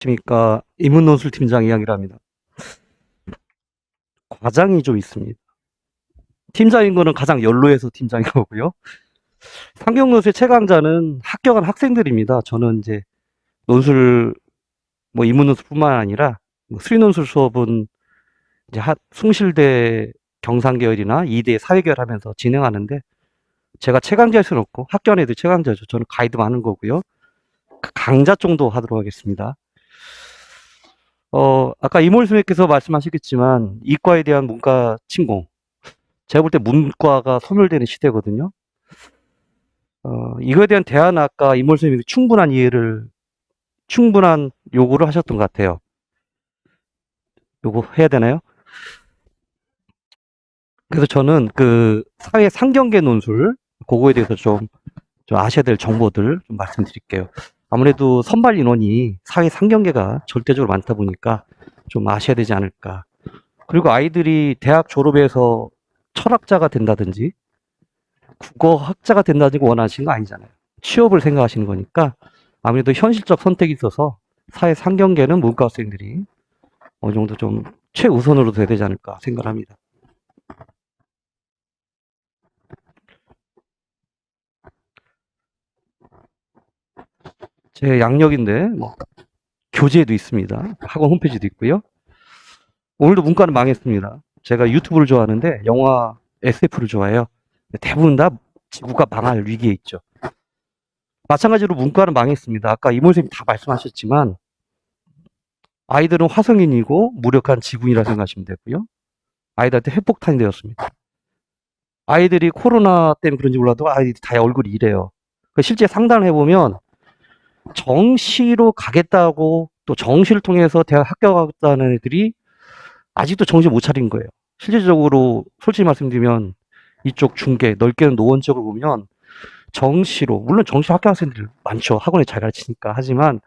안녕하십니까. 이문논술 팀장 이야기를 합니다. 과장이 좀 있습니다. 팀장인 거는 가장 연로해서 팀장인 거고요. 상경논술 최강자는 합격한 학생들입니다. 저는 이제 논술, 뭐 이문논술뿐만 아니라 뭐 수리논술 수업은 이제 하, 숭실대 경상계열이나 이대 사회계열 하면서 진행하는데 제가 최강자일 수는 없고 학교 안에도 최강자죠. 저는 가이드만 하는 거고요. 강자 정도 하도록 하겠습니다. 어, 아까 이몰 선생님께서 말씀하시겠지만 이과에 대한 문과 침공. 제가 볼 때 문과가 소멸되는 시대거든요. 어, 이거에 대한 대안 아까 이몰 선생님이 충분한 이해를 충분한 요구를 하셨던 것 같아요. 요거 해야 되나요? 그래서 저는 그 사회 상경계 논술 그거에 대해서 좀, 좀 아셔야 될 정보들 좀 말씀드릴게요. 아무래도 선발 인원이 사회 상경계가 절대적으로 많다 보니까 좀 아셔야 되지 않을까. 그리고 아이들이 대학 졸업해서 철학자가 된다든지 국어학자가 된다든지 원하시는 거 아니잖아요. 취업을 생각하시는 거니까 아무래도 현실적 선택이 있어서 사회 상경계는 문과 학생들이 어느 정도 좀 최우선으로 돼야 되지 않을까 생각합니다. 제 양력인데 뭐 교재도 있습니다. 학원 홈페이지도 있고요. 오늘도 문과는 망했습니다. 제가 유튜브를 좋아하는데 영화 SF를 좋아해요. 대부분 다 지구가 망할 위기에 있죠. 마찬가지로 문과는 망했습니다. 아까 이모 선생님 다 말씀하셨지만 아이들은 화성인이고 무력한 지구인이라 생각하시면 되고요. 아이들한테 핵폭탄이 되었습니다. 아이들이 코로나 때문에 그런지 몰라도 아이들이 다 얼굴이 이래요. 그 실제 상담을 해보면 정시로 가겠다고 또 정시를 통해서 대학 합격하겠다는 애들이 아직도 정신 못 차린 거예요. 실질적으로 솔직히 말씀드리면 이쪽 중계 넓게는 노원 쪽을 보면 정시로 물론 정시 합격 학생들 많죠. 학원에 잘 가르치니까 하지만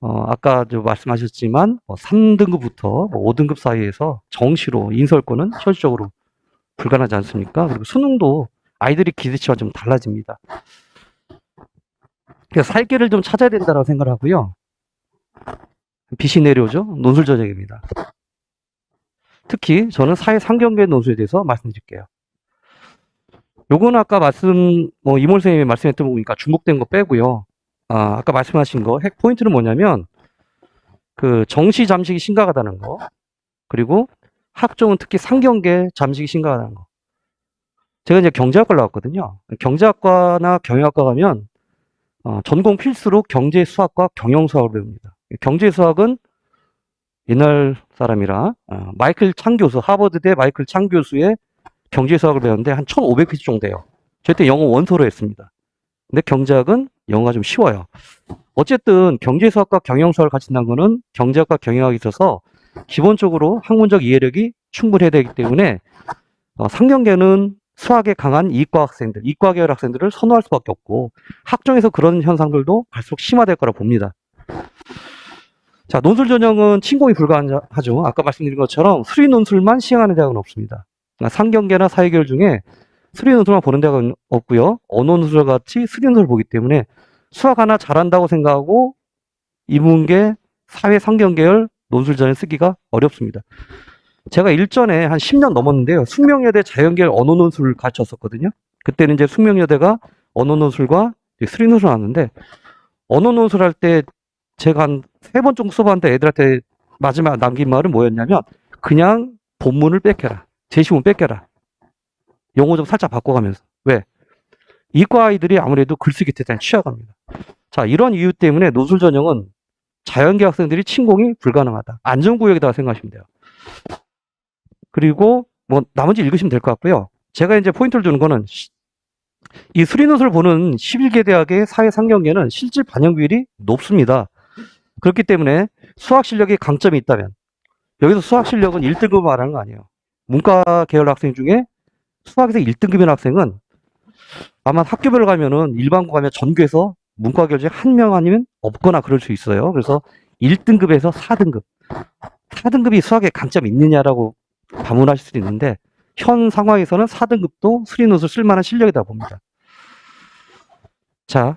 어, 아까 저 말씀하셨지만 뭐 3등급부터 뭐 5등급 사이에서 정시로 인설권은 현실적으로 불가능하지 않습니까? 그리고 수능도 아이들이 기대치와 좀 달라집니다. 그래서 살 길을 좀 찾아야 된다고 생각을 하고요. 빛이 내려오죠. 논술 전형입니다. 특히 저는 사회 상경계 논술에 대해서 말씀드릴게요. 요거는 아까 말씀, 뭐, 이몰 선생님이 말씀했던 거 보니까 중복된 거 빼고요. 아, 아까 말씀하신 거, 핵 포인트는 뭐냐면, 그, 정시 잠식이 심각하다는 거, 그리고 학종은 특히 상경계 잠식이 심각하다는 거. 제가 이제 경제학과를 나왔거든요. 경제학과나 경영학과 가면, 어, 전공 필수로 경제 수학과 경영 수학을 배웁니다. 경제 수학은 옛날 사람이라 어, 마이클 창 교수, 하버드대 마이클 창 교수의 경제 수학을 배웠는데 한 1,500페이지 정도 돼요. 저때 영어 원서로 했습니다. 근데 경제학은 영어가 좀 쉬워요. 어쨌든 경제 수학과 경영 수학을 가르친다는 거는 경제학과 경영학이 있어서 기본적으로 학문적 이해력이 충분해야 되기 때문에 어, 상경계는 수학에 강한 이과 학생들, 이과 계열 학생들을 선호할 수밖에 없고 학종에서 그런 현상들도 갈수록 심화될 거라 봅니다. 자, 논술 전형은 침공이 불가하죠. 아까 말씀드린 것처럼 수리 논술만 시행하는 대학은 없습니다. 그러니까 상경계나 사회계열 중에 수리 논술만 보는 대학은 없고요. 언어 논술 같이 수리 논술을 보기 때문에 수학 하나 잘한다고 생각하고 이문계 사회 상경계열 논술 전형 쓰기가 어렵습니다. 제가 일전에 한 10년 넘었는데요. 숙명여대 자연계열 언어 논술을 가르쳤었거든요. 그때는 이제 숙명여대가 언어 논술과 수리 논술 하는데 언어 논술 할 때 제가 한 세 번 정도 수업하는데 애들한테 마지막 남긴 말은 뭐였냐면 그냥 본문을 뺏겨라. 제시문 뺏겨라. 용어 좀 살짝 바꿔가면서. 왜? 이과 아이들이 아무래도 글쓰기 대단히 취약합니다. 자, 이런 이유 때문에 논술 전형은 자연계 학생들이 침공이 불가능하다. 안전구역이다 생각하시면 돼요. 그리고 뭐 나머지 읽으시면 될 것 같고요. 제가 이제 포인트를 주는 거는 시- 이 수리논술 보는 11개 대학의 사회 상경계는 실질 반영 비율이 높습니다. 그렇기 때문에 수학 실력에 강점이 있다면 여기서 수학 실력은 1등급 말하는 거 아니에요. 문과 계열 학생 중에 수학에서 1등급인 학생은 아마 학교별로 가면은 일반고 가면 전교에서 문과 계열 중에 한 명 아니면 없거나 그럴 수 있어요. 그래서 1등급에서 4등급. 4등급이 수학에 강점이 있느냐라고 반문하실 수도 있는데 현 상황에서는 4등급도 수리논술 쓸만한 실력이다 봅니다. 자,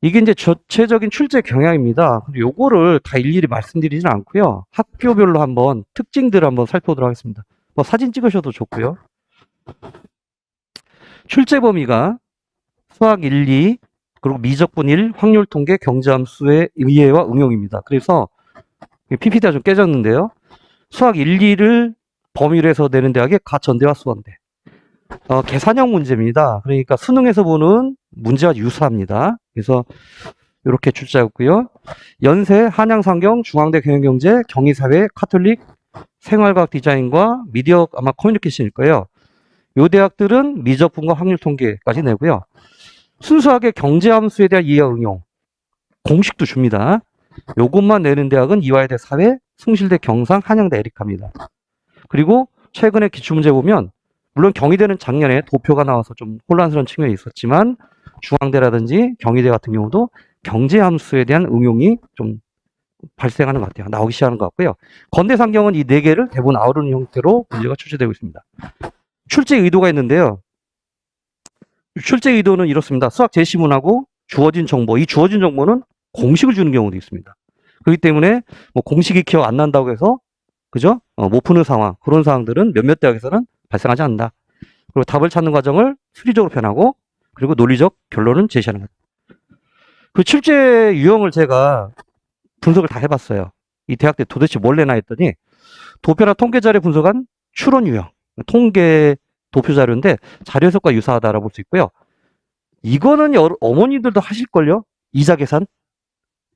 이게 이제 전체적인 출제 경향입니다. 요거를 다 일일이 말씀드리진 않고요. 학교별로 한번 특징들을 한번 살펴보도록 하겠습니다. 뭐 사진 찍으셔도 좋고요. 출제 범위가 수학 1, 2, 그리고 미적분 1, 확률 통계, 경제함수의 이해와 응용입니다. 그래서 PPT가 좀 깨졌는데요. 수학 1, 2를 범위로 해서 내는 대학의 가전대와 수원대. 어, 계산형 문제입니다. 그러니까 수능에서 보는 문제와 유사합니다. 그래서 이렇게 출제했고요. 연세, 한양상경, 중앙대 경영경제, 경희사회, 카톨릭, 생활과학 디자인과 미디어 아마 커뮤니케이션일 거예요. 요 대학들은 미적분과 확률 통계까지 내고요. 순수하게 경제 함수에 대한 이해 응용 공식도 줍니다. 요것만 내는 대학은 이화여대 사회, 숭실대 경상, 한양대 에리카입니다. 그리고 최근에 기출문제 보면 물론 경희대는 작년에 도표가 나와서 좀 혼란스러운 측면이 있었지만 중앙대라든지 경희대 같은 경우도 경제 함수에 대한 응용이 좀 발생하는 것 같아요. 나오기 시작하는 것 같고요. 건대 상경은 이 네 개를 대부분 아우르는 형태로 문제가 출제되고 있습니다. 출제 의도가 있는데요. 출제 의도는 이렇습니다. 수학 제시문하고 주어진 정보, 이 주어진 정보는 공식을 주는 경우도 있습니다. 그렇기 때문에 뭐 공식이 기억 안 난다고 해서 그죠? 어, 못 푸는 상황 그런 상황들은 몇몇 대학에서는 발생하지 않는다. 그리고 답을 찾는 과정을 수리적으로 표현하고 그리고 논리적 결론은 제시하는 것. 그 출제 유형을 제가 분석을 다 해봤어요. 이 대학들 도대체 뭘 내나 했더니 도표나 통계 자료 분석한 추론 유형, 통계 도표 자료인데 자료 해석과 유사하다라고 볼 수 있고요. 이거는 어머니들도 하실걸요? 이자 계산?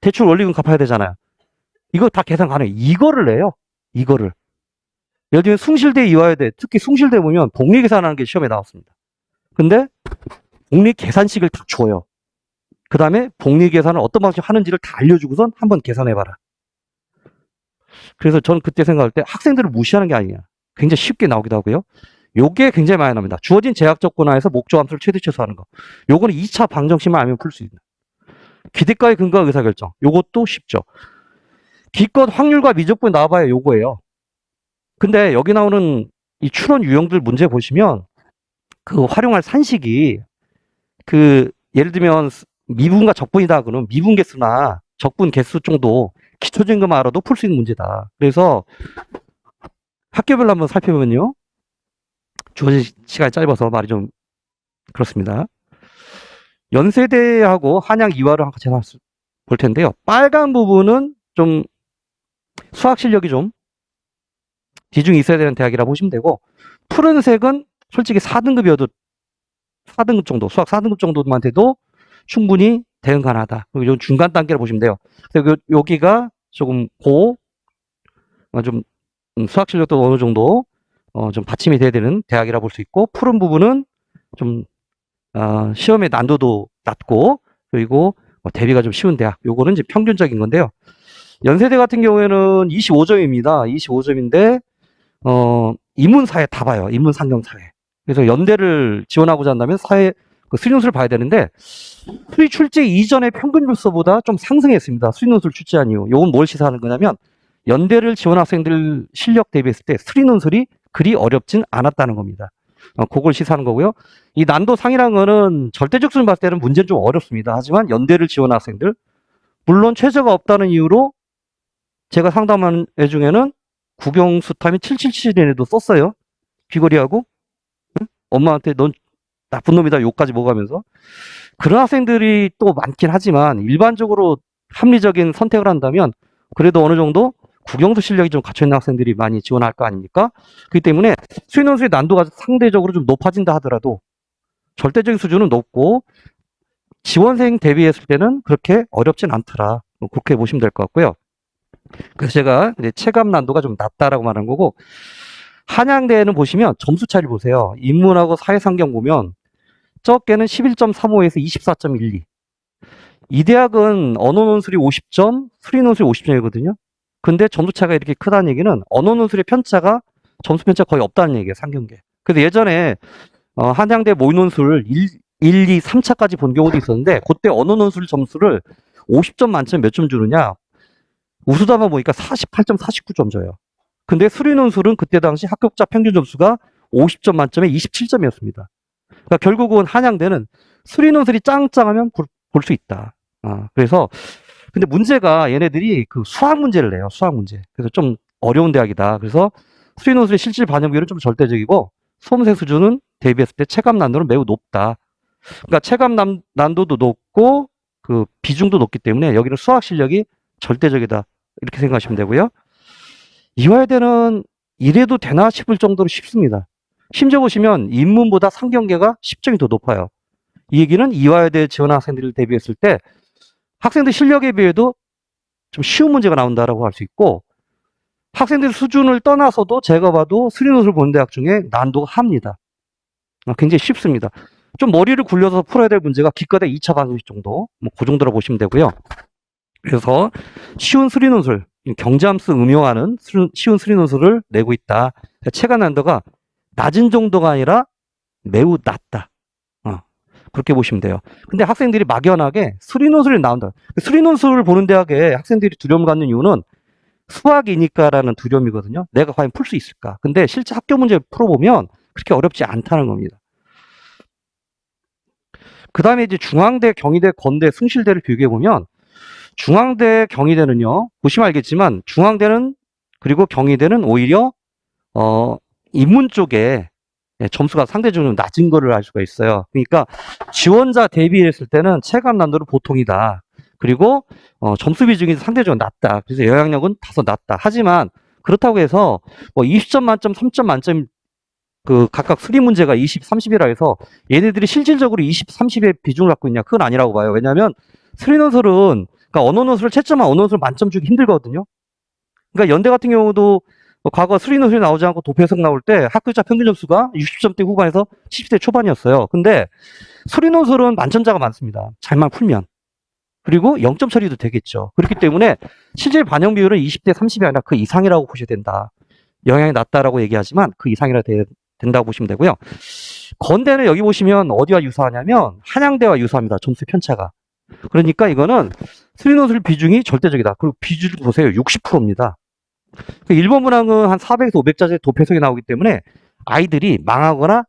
대출 원리금 갚아야 되잖아요. 이거 다 계산 가능해요. 이거를 내요. 이거를. 예를 들면 숭실대 이화여대, 특히 숭실대 보면 복리 계산하는 게 시험에 나왔습니다. 근데 복리 계산식을 다 줘요. 그 다음에 복리 계산을 어떤 방식으로 하는지를 다 알려주고선 한번 계산해봐라. 그래서 저는 그때 생각할 때 학생들을 무시하는 게 아니냐. 굉장히 쉽게 나오기도 하고요. 요게 굉장히 많이 나옵니다. 주어진 제약 조건하에서 목적 함수를 최대 최소화하는 거. 요거는 2차 방정식만 알면 풀 수 있는. 기대가의 근거 의사결정. 요것도 쉽죠. 기껏 확률과 미적분이 나와봐야 요거예요. 근데 여기 나오는 이 추론 유형들 문제 보시면 그 활용할 산식이 그 예를 들면 미분과 적분이다 그러면 미분 개수나 적분 개수 정도 기초적인 것만 알아도 풀 수 있는 문제다. 그래서 학교별로 한번 살펴보면요. 주어진 시간이 짧아서 말이 좀 그렇습니다. 연세대하고 한양 이화를 같이 볼- 볼 텐데요. 빨간 부분은 좀 수학 실력이 좀 비중이 있어야 되는 대학이라 보시면 되고 푸른색은 솔직히 4등급이어도 4등급 정도, 수학 4등급 정도만 돼도 충분히 대응 가능하다. 그리고 요 중간 단계를 보시면 돼요. 요- 여기가 조금 고, 어, 좀 음, 수학 실력도 어느 정도 어, 좀 받침이 돼야 되는 대학이라 볼 수 있고 푸른 부분은 좀 어, 시험의 난도도 낮고 그리고 뭐 대비가 좀 쉬운 대학. 요거는 이제 평균적인 건데요. 연세대 같은 경우에는 25점입니다. 25점인데 어, 인문 사회 다 봐요. 인문 상경 사회. 그래서 연대를 지원하고자 한다면 사회 그 수리논술을 봐야 되는데 수리 출제 이전의 평균 불서보다 좀 상승했습니다. 수리논술 출제한 이후. 요건 뭘 시사하는 거냐면 연대를 지원 학생들 실력 대비했을 때 수리논술이 그리 어렵진 않았다는 겁니다. 어, 그걸 시사하는 거고요. 이 난도 상이라는 거는 절대적 수준 봤을 때는 문제는 좀 어렵습니다. 하지만 연대를 지원 학생들 물론 최저가 없다는 이유로 제가 상담한 애 중에는 국영 수탐이 777에도 썼어요. 귀걸이하고 응? 엄마한테 넌 나쁜 놈이다 욕까지 먹으면서 그런 학생들이 또 많긴 하지만 일반적으로 합리적인 선택을 한다면 그래도 어느 정도 국영수 실력이 좀 갖춰 있는 학생들이 많이 지원할 거 아닙니까? 그렇기 때문에 수인 원수의 난도가 상대적으로 좀 높아진다 하더라도 절대적인 수준은 높고 지원생 대비했을 때는 그렇게 어렵진 않더라. 뭐 그렇게 보시면 될 것 같고요. 그래서 제가 이제 체감 난도가 좀 낮다라고 말한 거고 한양대는 보시면 점수 차이를 보세요. 인문하고 사회상경 보면 적게는 11.35에서 24.12. 이 대학은 언어 논술이 50점, 수리 논술이 50점이거든요. 근데 점수 차가 이렇게 크다는 얘기는 언어 논술의 편차가 점수 편차가 거의 없다는 얘기예요, 상경계. 그래서 예전에 어, 한양대 모의 논술 1, 1, 2, 3차까지 본 경우도 있었는데 그때 언어 논술 점수를 50점 만점 몇점 주느냐? 우수답만 보니까 48점, 49점 줘요. 근데 수리 논술은 그때 당시 합격자 평균 점수가 50점 만점에 27점이었습니다. 그러니까 결국은 한양대는 수리 논술이 짱짱하면 볼 수 있다. 어, 그래서 근데 문제가 얘네들이 그 수학 문제를 내요. 수학 문제. 그래서 좀 어려운 대학이다. 그래서 수리노술의 실질 반영 비율은 좀 절대적이고 수험생 수준은 대비했을 때 체감 난도는 매우 높다. 그러니까 체감 난, 난도도 높고 그 비중도 높기 때문에 여기는 수학 실력이 절대적이다. 이렇게 생각하시면 되고요. 이화여대는 이래도 되나 싶을 정도로 쉽습니다. 심지어 보시면 인문보다 상경계가 10점이 더 높아요. 이 얘기는 이화여대 지원 학생들을 대비했을 때 학생들 실력에 비해도 좀 쉬운 문제가 나온다라고 할 수 있고 학생들 수준을 떠나서도 제가 봐도 수리노트를 보는 대학 중에 난도가 합니다. 아, 굉장히 쉽습니다. 좀 머리를 굴려서 풀어야 될 문제가 기껏해 2차 반수식 정도, 뭐 그 정도로 보시면 되고요. 그래서 쉬운 수리논술, 경자함수 응용하는 수- 쉬운 수리논술을 내고 있다. 체감 난도가 낮은 정도가 아니라 매우 낮다. 어, 그렇게 보시면 돼요. 근데 학생들이 막연하게 수리논술이 나온다. 수리논술을 보는 대학에 학생들이 두려움 갖는 이유는 수학이니까라는 두려움이거든요. 내가 과연 풀 수 있을까? 근데 실제 학교 문제 풀어보면 그렇게 어렵지 않다는 겁니다. 그 다음에 이제 중앙대, 경희대, 건대, 숭실대를 비교해 보면 중앙대, 경희대는요, 보시면 알겠지만 중앙대는 그리고 경희대는 오히려, 어, 인문 쪽에 예, 점수가 상대적으로 낮은 거를 알 수가 있어요. 그러니까 지원자 대비했을 때는 체감 난도는 보통이다. 그리고 어, 점수 비중이 상대적으로 낮다. 그래서 영향력은 다소 낮다. 하지만 그렇다고 해서 뭐 20점 만점, 3점 만점 그 각각 수리 문제가 20, 30이라 해서 얘네들이 실질적으로 20, 30의 비중을 갖고 있냐? 그건 아니라고 봐요. 왜냐하면 수리 논술은 그러니까 언어 논술을 채점한 언어 논술 만점 주기 힘들거든요. 그러니까 연대 같은 경우도 뭐 과거 수리 논술이 나오지 않고 도표해석 나올 때 학교자 평균 점수가 60점대 후반에서 70대 초반이었어요. 근데 수리 논술은 만점자가 많습니다. 잘만 풀면. 그리고 0점 처리도 되겠죠. 그렇기 때문에 실질 반영 비율은 20대 30이 아니라 그 이상이라고 보셔야 된다. 영향이 낮다라고 얘기하지만 그 이상이라 되, 된다고 보시면 되고요. 건대는 여기 보시면 어디와 유사하냐면 한양대와 유사합니다. 점수 편차가. 그러니까 이거는 수리논술 비중이 절대적이다. 그리고 비중 보세요. 60%입니다. 그 일본 문항은 한 400에서 500자재 도표석이 나오기 때문에 아이들이 망하거나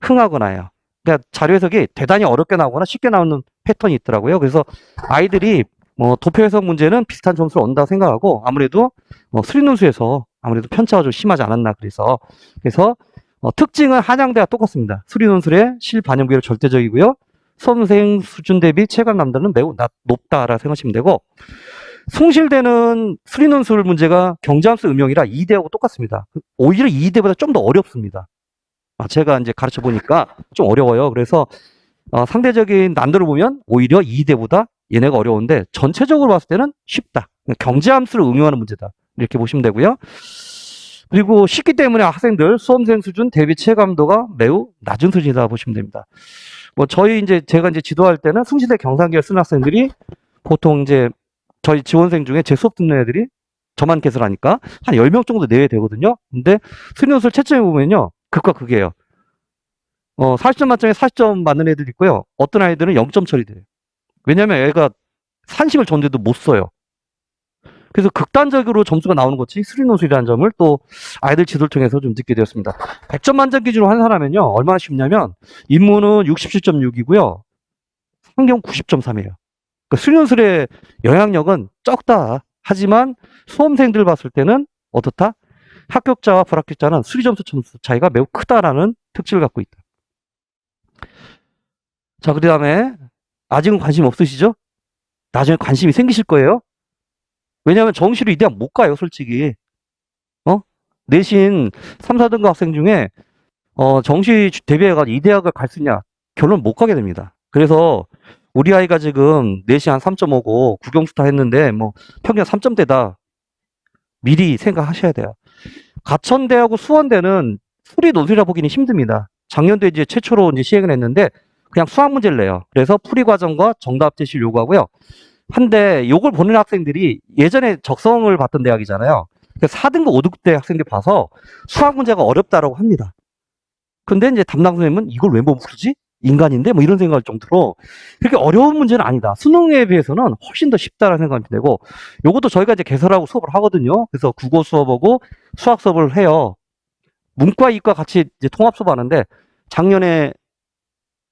흥하거나 해요. 그러니까 자료 해석이 대단히 어렵게 나오거나 쉽게 나오는 패턴이 있더라고요. 그래서 아이들이 뭐 도표 해석 문제는 비슷한 점수를 얻는다고 생각하고 아무래도 뭐 수리논술에서 아무래도 편차가 좀 심하지 않았나 그래서 그래서 어, 특징은 한양대와 똑같습니다. 수리논술의 실반영 비율 절대적이고요. 수험생 수준 대비 체감 남도는 매우 낮, 높다라 생각하시면 되고 숭실대는 수리논술 문제가 경자함수 음영이라 2대하고 똑같습니다. 오히려 2대보다 좀 더 어렵습니다. 아, 제가 이제 가르쳐 보니까 좀 어려워요. 그래서 어, 상대적인 난도를 보면 오히려 2대보다 얘네가 어려운데 전체적으로 봤을 때는 쉽다. 경제함수를 응용하는 문제다. 이렇게 보시면 되고요. 그리고 쉽기 때문에 학생들 수험생 수준 대비 체감도가 매우 낮은 수준이다 보시면 됩니다. 뭐 저희 이제 제가 이제 지도할 때는 숭실대 경상계열 쓰는 학생들이 보통 이제 저희 지원생 중에 제 수업 듣는 애들이 저만 개설하니까 한 10명 정도 내외 되거든요. 근데 수리논술 채점해 보면요. 극과 극이에요. 어, 40점 만점에 40점 맞는 애들 있고요. 어떤 아이들은 0점 처리돼요. 왜냐면 애가 산식을 전데도 못 써요. 그래서 극단적으로 점수가 나오는 것이 수리논술이라는 점을 또 아이들 지도를 통해서 좀 듣게 되었습니다. 100점 만점 기준으로 환산하면요. 얼마나 쉽냐면 인문은 67.6이고요. 성경 90.3이에요. 그러니까 수리논술의 영향력은 적다. 하지만 수험생들 봤을 때는 어떻다? 합격자와 불합격자는 수리 점수 차이가 매우 크다라는 특징을 갖고 있다. 자, 그 다음에 아직은 관심 없으시죠? 나중에 관심이 생기실 거예요. 왜냐하면 정시로 이 대학 못 가요, 솔직히. 어? 내신 3, 4등급 학생 중에 어, 정시 대비해가지고 이 대학을 갈 수 있냐? 결론 못 가게 됩니다. 그래서 우리 아이가 지금 내신 한 3.5고 국영수타 했는데 뭐 평균 3점대다. 미리 생각하셔야 돼요. 가천대하고 수원대는 풀이 논술이라 보기는 힘듭니다. 작년도 이제 최초로 이제 시행을 했는데 그냥 수학 문제를 내요. 그래서 풀이 과정과 정답 제시를 요구하고요. 한데 요걸 보는 학생들이 예전에 적성을 봤던 대학이잖아요. 그래서 4등급, 5등급 학생들 봐서 수학 문제가 어렵다라고 합니다. 근데 이제 담당 선생님은 이걸 왜 못 풀지? 인간인데? 뭐 이런 생각할 정도로 그렇게 어려운 문제는 아니다. 수능에 비해서는 훨씬 더 쉽다라는 생각이 되고 요것도 저희가 이제 개설하고 수업을 하거든요. 그래서 국어 수업하고 수학 수업을 해요. 문과, 이과 같이 이제 통합 수업 하는데 작년에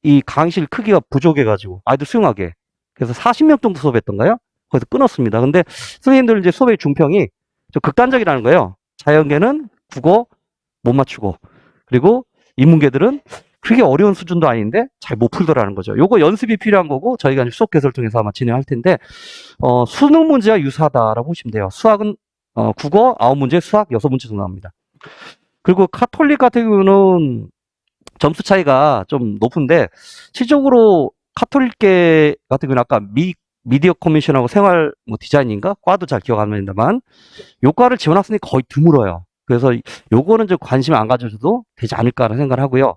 이 강의실 크기가 부족해 가지고 아이들 수용하게 그래서 40명 정도 수업했던가요? 거기서 끊었습니다. 근데 선생님들 이제 수업의 중평이 좀 극단적이라는 거예요. 자연계는 국어 못 맞추고 그리고 인문계들은 그게 어려운 수준도 아닌데 잘 못 풀더라는 거죠. 요거 연습이 필요한 거고 저희가 수업 개설 통해서 아마 진행할 텐데 어, 수능 문제와 유사하다라고 보시면 돼요. 수학은 어, 국어 9문제, 수학 6문제 정도 나옵니다. 그리고 카톨릭 같은 경우는 점수 차이가 좀 높은데 실적으로 카톨릭계 같은 경우는 아까 미 미디어 커미션하고 생활 뭐 디자인인가 과도 잘 기억 안 나는데만 요 과를 지원 학생이 거의 드물어요. 그래서 요거는 좀 관심 안 가져줘도 되지 않을까라는 생각을 하고요.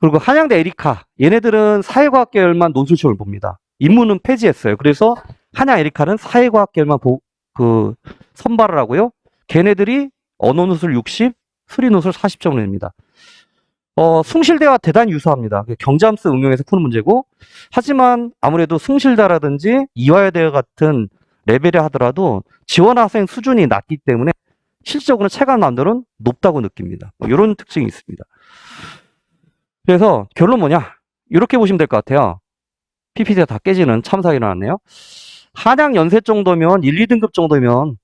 그리고 한양대 에리카 얘네들은 사회과학 계열만 논술 시험을 봅니다. 인문은 폐지했어요. 그래서 한양 에리카는 사회과학 계열만 보, 그 선발을 하고요. 걔네들이 언어 논술 60, 수리 논술 40점을 냅니다. 어, 숭실대와 대단히 유사합니다. 그 경잠수 응용해서 푸는 문제고, 하지만 아무래도 숭실대라든지 이화여대 같은 레벨에 하더라도 지원 학생 수준이 낮기 때문에 실질적으로 체감 난도는 높다고 느낍니다. 뭐 이런 특징이 있습니다. 그래서 결론 뭐냐? 이렇게 보시면 될 것 같아요. PPT가 다 깨지는 참사가 일어났네요. 한양 연세 정도면 1, 2등급 정도면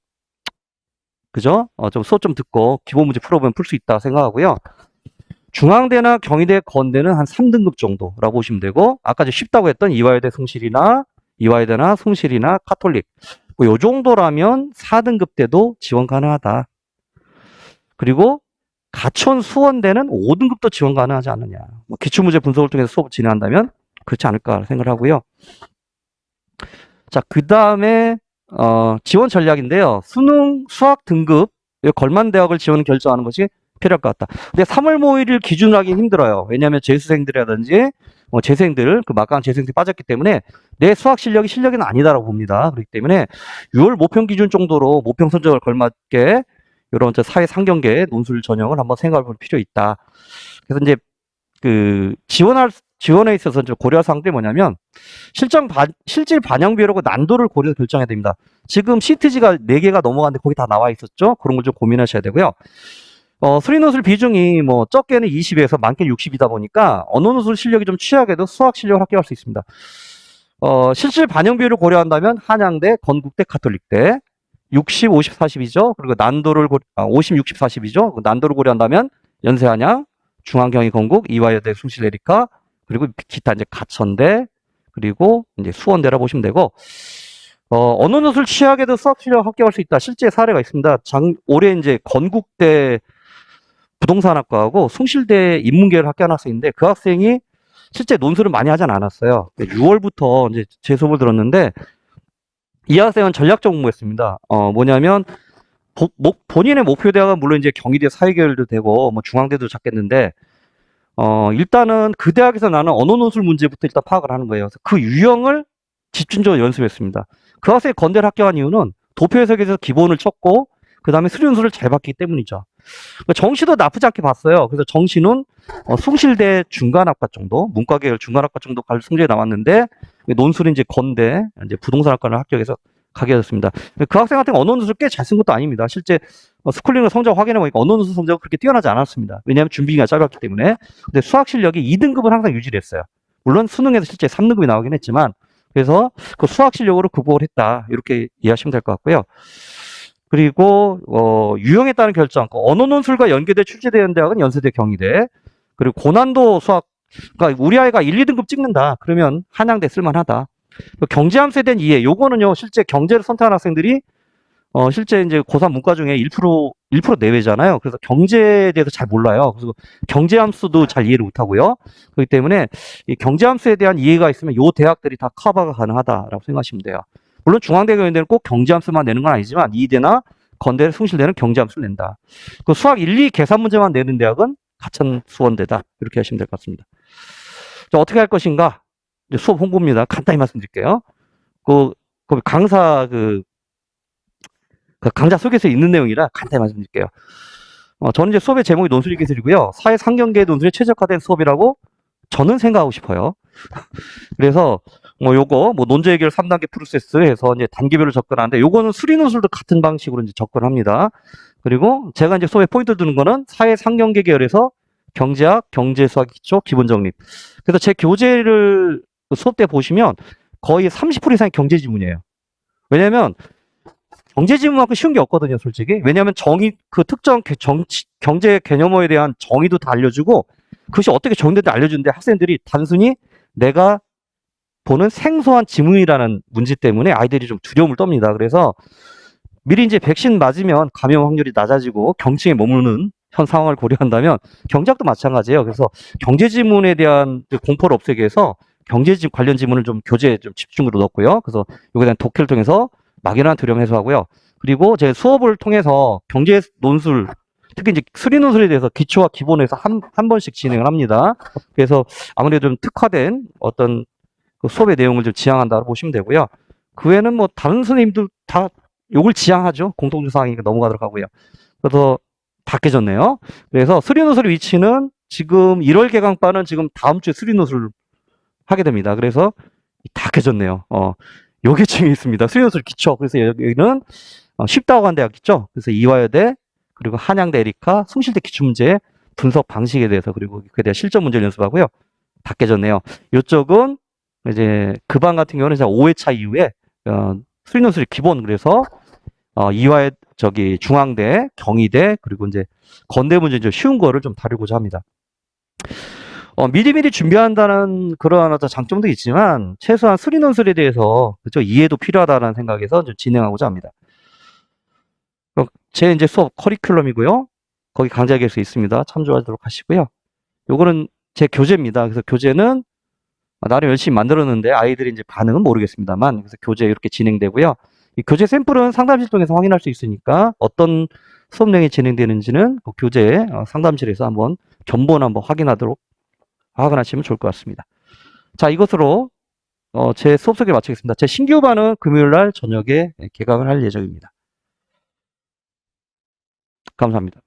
그죠? 어, 좀 수업 좀 듣고 기본 문제 풀어보면 풀 수 있다 생각하고요. 중앙대나 경희대, 건대는 한 3등급 정도라고 보시면 되고 아까 이제 쉽다고 했던 이화여대 숭실이나 이화여대나 숭실이나 카톨릭 뭐 요 정도라면 4등급 때도 지원 가능하다. 그리고 가천 수원대는 5등급도 지원 가능하지 않느냐. 뭐 기출문제 분석을 통해서 수업을 진행한다면 그렇지 않을까 생각을 하고요. 자, 그 다음에 어, 지원 전략인데요. 수능 수학 등급 이 걸만 대학을 지원 결정하는 것이 필요할 것 같다. 근데 3월 모의를 기준으로 하기 힘들어요. 왜냐하면 재수생들이라든지 뭐 재생들 그 막강 재생들이 빠졌기 때문에 내 수학 실력이 실력은 아니다라고 봅니다. 그렇기 때문에 6월 모평 기준 정도로 모평 선정을 걸맞게 이런 저 사회 상경계 논술 전형을 한번 생각해 볼 필요 있다. 그래서 이제 그 지원할 지원에 있어서 이제 고려할 사항들이 뭐냐면 실정 반, 실질 반영 비율하고 난도를 고려해서 결정해야 됩니다. 지금 시트지가 4개가 넘어갔는데 거기 다 나와 있었죠? 그런 걸 좀 고민하셔야 되고요. 어, 수리노술 비중이 뭐 적게는 20에서 많게는 60이다 보니까 언어노술 실력이 좀 취약해도 수학 실력을 합격할 수 있습니다. 어, 실질 반영 비율을 고려한다면 한양대, 건국대, 카톨릭대 60, 50, 40이죠. 그리고 난도를 고, 아, 50, 60, 40이죠. 난도를 고려한다면 연세한양, 중앙경희 건국, 이화여대 숭실에리카 그리고 기타 이제 가천대 그리고 이제 수원대라 보시면 되고 어, 어느 노술 취약에도 수학 실력 합격할 수 있다. 실제 사례가 있습니다. 장, 올해 이제 건국대 부동산학과하고 숭실대 인문계를 합격한 학생인데 그 학생이 실제 논술을 많이 하진 않았어요. 6월부터 이제 제 수업을 들었는데 이 학생은 전략적 공부했습니다. 어, 뭐냐면 보- 목- 본인의 목표 대학은 물론 이제 경희대 사회계열도 되고 뭐 중앙대도 잡겠는데 어, 일단은 그 대학에서 나는 언어 논술 문제부터 일단 파악을 하는 거예요. 그래서 그 유형을 집중적으로 연습했습니다. 그 학생이 건대를 합격한 이유는 도표 해석에서 기본을 쳤고 그 다음에 수련수를 잘 봤기 때문이죠. 그러니까 정시도 나쁘지 않게 봤어요. 그래서 정시는 어, 숭실대 중간학과 정도, 문과계열 중간학과 정도 갈 성적이 나왔는데 논술이 이제 건대, 이제 부동산학과를 합격해서 가게 됐습니다. 그 학생 같은 경우 언어 논술 꽤 잘 쓴 것도 아닙니다. 실제 어, 스쿨링 성적 확인해 보니까 언어 논술 성적은 그렇게 뛰어나지 않았습니다. 왜냐하면 준비가 짧았기 때문에. 근데 수학 실력이 2등급은 항상 유지를 했어요. 물론 수능에서 실제 3등급이 나오긴 했지만 그래서 그 수학 실력으로 극복을 했다. 이렇게 이해하시면 될 것 같고요. 그리고 어, 유형에 따른 결정, 그 언어 논술과 연계돼 출제되는 대학은 연세대 경희대. 그리고 고난도 수학, 그러니까 우리 아이가 1, 2등급 찍는다. 그러면 한양대 쓸만하다. 그 경제함수에 대한 이해, 요거는요, 실제 경제를 선택한 학생들이 어, 실제 이제 고3 문과 중에 1% 1% 내외잖아요. 그래서 경제에 대해서 잘 몰라요. 그래서 경제함수도 잘 이해를 못 하고요. 그렇기 때문에 이 경제함수에 대한 이해가 있으면 요 대학들이 다 커버가 가능하다라고 생각하시면 돼요. 물론 중앙대 경희대는 꼭 경제함수만 내는 건 아니지만 이대나 건대 숭실대는 경제함수를 낸다. 그 수학 1, 2 계산 문제만 내는 대학은 가천 수원대다. 이렇게 하시면 될 것 같습니다. 자, 어떻게 할 것인가? 수업 홍보입니다. 간단히 말씀드릴게요. 그, 그 강사 그, 그 강좌 속에서 있는 내용이라 간단히 말씀드릴게요. 어, 저는 이제 수업의 제목이 논술이 기술이고요. 사회 상경계 논술에 최적화된 수업이라고 저는 생각하고 싶어요. 그래서 뭐 요거 뭐 논제 해결 3단계 프로세스 해서 이제 단계별로 접근하는데 요거는 수리 논술도 같은 방식으로 이제 접근합니다. 그리고 제가 이제 수업에 포인트 두는 거는 사회 상경계 계열에서 경제학, 경제수학 기초, 기본 정립. 그래서 제 교재를 수업 때 보시면 거의 30% 이상이 경제 지문이에요. 왜냐면 경제 지문만큼 쉬운 게 없거든요, 솔직히. 왜냐하면 정의 그 특정 개- 정치, 경제 개념어에 대한 정의도 다 알려주고 그것이 어떻게 정의되는지 알려주는데 학생들이 단순히 내가 보는 생소한 지문이라는 문제 때문에 아이들이 좀 두려움을 떱니다. 그래서 미리 이제 백신 맞으면 감염 확률이 낮아지고 경증에 머무는 현 상황을 고려한다면 경제학도 마찬가지예요. 그래서 경제 지문에 대한 그 공포를 없애기 위해서 경제 지 관련 지문을 좀 교재에 좀 집중으로 넣었고요. 그래서 여기에 대한 독해를 통해서 막연한 두려움 해소하고요. 그리고 제 수업을 통해서 경제 논술 특히 이제 수리 논술에 대해서 기초와 기본에서 한, 한 번씩 진행을 합니다. 그래서 아무래도 좀 특화된 어떤 그 수업의 내용을 좀 지향한다고 보시면 되고요. 그 외에는 뭐 다른 선생님들 다 욕을 지향하죠. 공통주사항이니까 넘어가도록 하고요. 그래서 다 깨졌네요. 그래서 수리노술의 위치는 지금 1월 개강반은 지금 다음 주에 수리노술 하게 됩니다. 그래서 다 깨졌네요. 어, 요게 중에 있습니다. 수리노술 기초. 그래서 여기는 어, 쉽다고 한 대학 있죠. 그래서 이화여대 그리고 한양대 에리카 숭실대 기출문제 분석 방식에 대해서 그리고 그에 대한 실전 문제를 연습하고요. 다 깨졌네요. 이쪽은 이제 그반 같은 경우는 이제 5회차 이후에 어, 수리논술이 기본 그래서 어, 이화의 저기 중앙대, 경희대 그리고 이제 건대 문제 좀 쉬운 거를 좀 다루고자 합니다. 어, 미리미리 준비한다는 그러한 어떤 장점도 있지만 최소한 수리논술에 대해서 그죠 이해도 필요하다는 생각에서 좀 진행하고자 합니다. 어, 제 이제 수업 커리큘럼이고요. 거기 강좌 계수 있습니다. 참조하도록 하시고요. 요거는 제 교재입니다. 그래서 교재는 아, 나름 열심히 만들었는데 아이들이 이제 반응은 모르겠습니다만 그래서 교재 이렇게 진행되고요. 이 교재 샘플은 상담실 통해서 확인할 수 있으니까 어떤 수업 내용이 진행되는지는 그 교재 어, 상담실에서 한번 견본 한번 확인하도록 확인하시면 좋을 것 같습니다. 자 이것으로 어, 제 수업 소개 마치겠습니다. 제 신규 반은 금요일 날 저녁에 개강을 할 예정입니다. 감사합니다.